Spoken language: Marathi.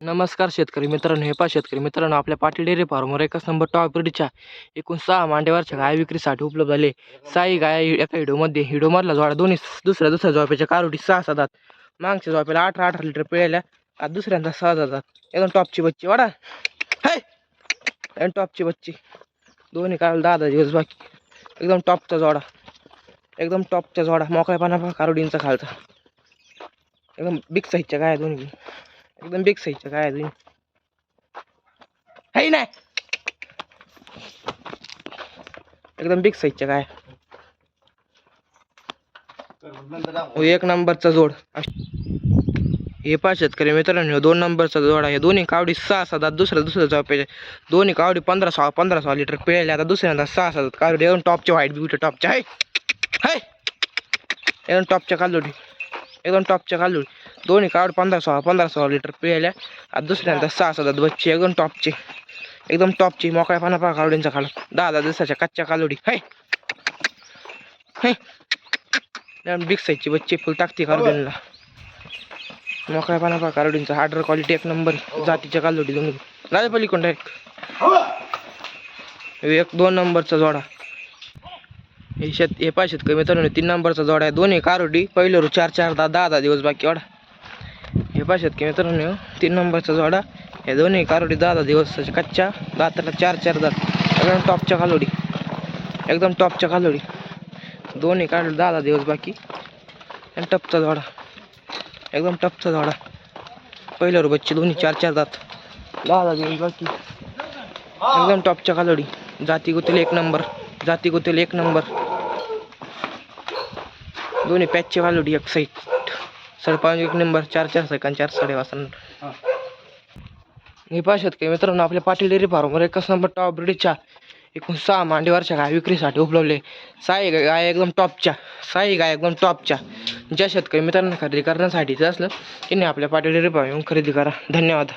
नमस्कार शेतकरी मित्रांनो हे पा शेतकरी मित्रांनो आपल्या पाटील डेअरी फार्मवर एकच नंबर टॉप ब्रीडच्या एकूण सहा मांडेवरच्या गाय विक्रीसाठी उपलब्ध झाले. साई गाय एका हिडोमध्ये हिडोमधला जोडा दोन्ही दुसऱ्या दुसऱ्या झोप्याच्या कारोटी सहा सातात मागच्या झोप्याला अठरा अठरा लिटर पिळाल्या आज दुसऱ्यांदा सहा जातात एकदम टॉपची बच्ची वाडा. हाय. एकदम टॉपची बच्ची. दोन्ही काल दहा दहा दिवस बाकी. एकदम टॉपचा जोडा. एकदम टॉपचा जोडा. मोकळ्यापणा पहा कारोडींचा खालचा. एकदम बिग साईजच्या गाय दोन्ही. एकदम बिग साईजच्या काय अजून है नाही एकदम बिग साईजच्या काय? हो, एक नंबरचा जोड. हे पाच शेतकरी मित्रांनो दोन नंबरचा जोड आहे. दोन्ही कावडी सहा सात दुसऱ्या दुसऱ्या चौप्याचे दोन्ही कावडी पंधरा सहा पंधरा सोळा लिटर पिळाले आता दुसऱ्यांदा सहा सात कावडी एकदम टॉपचे व्हाईट ब्युटी टॉपच्या आहे हाय एकदम टॉपच्या कालोडी एकदम टॉपच्या कालोडी दोन्ही कावड पंधरा सोळा पंधरा सोळा लिटर पिळाल्या आता दुसऱ्यांदा सहा सात बच्ची एकदम टॉपचे एकदम टॉपची मोकळ्या पाना पहा कालोडींचा खाल दहा दहा दिवसाच्या कच्च्या कालोडी. हाय हाय बिग साईजची बच्ची फुल टाकते कालोडींना मोकळ्या पाना पहा कालोडींचा हार्डर क्वालिटी एक नंबर जातीच्या कालोडी दोन राजा पलीकडून डायरेक्ट एक दोन नंबरचा जोडा. हे शेत हे पाय शेतकरी मित्रांनो तीन नंबरचा जोडा आहे. दोन्ही कारोडी पहिलं रू चार चार दहा दहा दहा दिवस बाकी वाडा हे पाय शेतकरी मित्रांनो तीन नंबरचा जोडा. या दोन्ही कारोडी दहा दिवस कच्च्या दाताला चार चार दात. एकदम टॉपच्या कालोडी एकदम टॉपच्या कालोडी दोन्ही काढले दहा दिवस बाकी. आणि टपचा जोडा. एकदम टपचा जोडा. पहिल्या रुपयाचे दोन्ही चार चार दात. दहा दिवस बाकी. एकदम टॉपच्या कालोडी जाती गुतील एक नंबर. जाती गुतील एक नंबर. दोन्ही पॅचचे कालोडी एक साईड सरपंच एक नंबर चार चार सेकंद चार साडे वाजता हे पाहत काही मित्रांनो आपल्या पाटील डेअरी फार्मवर एकच नंबर टॉप ब्रिडीच्या एकूण सहा मांडीवरच्या गाय विक्रीसाठी उपलब्धले. साई गाय गाय एकदम टॉपच्या साई गाय एकदम टॉपच्या ज्या शेतकरी मित्रांना खरेदी करण्यासाठीचं असलं त्यांनी आपल्या पाटील डेअरी फार्म येऊन खरेदी करा. धन्यवाद.